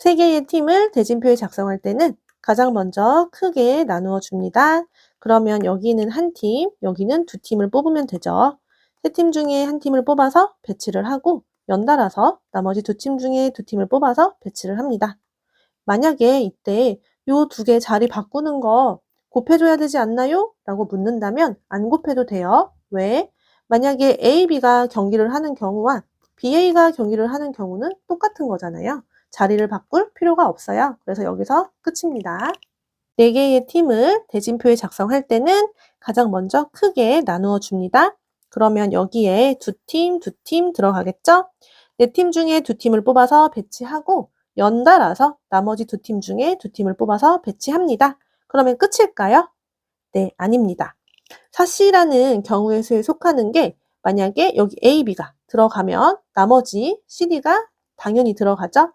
세 개의 팀을 대진표에 작성할 때는 가장 먼저 크게 나누어 줍니다. 그러면 여기는 한 팀, 여기는 두 팀을 뽑으면 되죠. 세 팀 중에 한 팀을 뽑아서 배치를 하고 연달아서 나머지 두 팀 중에 두 팀을 뽑아서 배치를 합니다. 만약에 이때 요 두 개 자리 바꾸는 거 곱해줘야 되지 않나요? 라고 묻는다면 안 곱해도 돼요. 왜? 만약에 A, B가 경기를 하는 경우와 BA가 경기를 하는 경우는 똑같은 거잖아요. 자리를 바꿀 필요가 없어요. 그래서 여기서 끝입니다. 네 개의 팀을 대진표에 작성할 때는 가장 먼저 크게 나누어 줍니다. 그러면 여기에 두 팀, 두 팀 들어가겠죠? 네 팀 중에 두 팀을 뽑아서 배치하고 연달아서 나머지 두 팀 중에 두 팀을 뽑아서 배치합니다. 그러면 끝일까요? 네, 아닙니다. 사씨라는 경우의 수에 속하는 게 만약에 여기 A, B가 들어가면 나머지 CD가 당연히 들어가죠.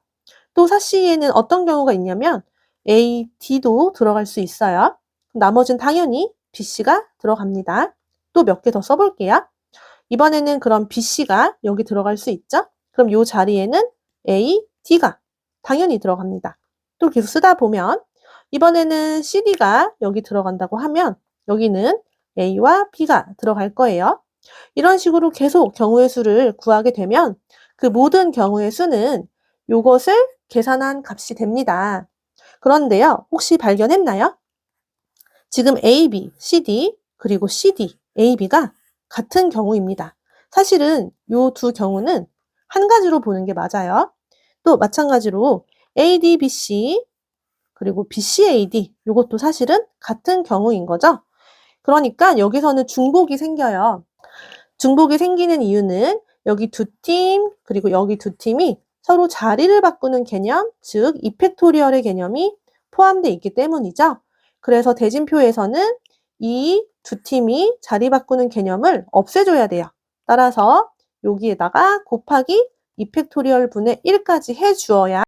또 사씨에는 어떤 경우가 있냐면 A, D도 들어갈 수 있어요. 나머지는 당연히 BC가 들어갑니다. 또 몇 개 더 써볼게요. 이번에는 그럼 BC가 여기 들어갈 수 있죠? 그럼 이 자리에는 A, D가 당연히 들어갑니다. 또 계속 쓰다 보면 이번에는 CD가 여기 들어간다고 하면 여기는 A와 B가 들어갈 거예요. 이런 식으로 계속 경우의 수를 구하게 되면 그 모든 경우의 수는 이것을 계산한 값이 됩니다. 그런데요, 혹시 발견했나요? 지금 A, B, CD, 그리고 CD, A, B가 같은 경우입니다. 사실은 이두 경우는 한 가지로 보는 게 맞아요. 또 마찬가지로 AD, BC, 그리고 BC, AD, 이것도 사실은 같은 경우인 거죠. 그러니까 여기서는 중복이 생겨요. 중복이 생기는 이유는 여기 두 팀, 그리고 여기 두 팀이 서로 자리를 바꾸는 개념, 즉 이펙토리얼의 개념이 포함되어 있기 때문이죠. 그래서 대진표에서는 이 두 팀이 자리 바꾸는 개념을 없애줘야 돼요. 따라서 여기에다가 곱하기 이펙토리얼 분의 1까지 해주어야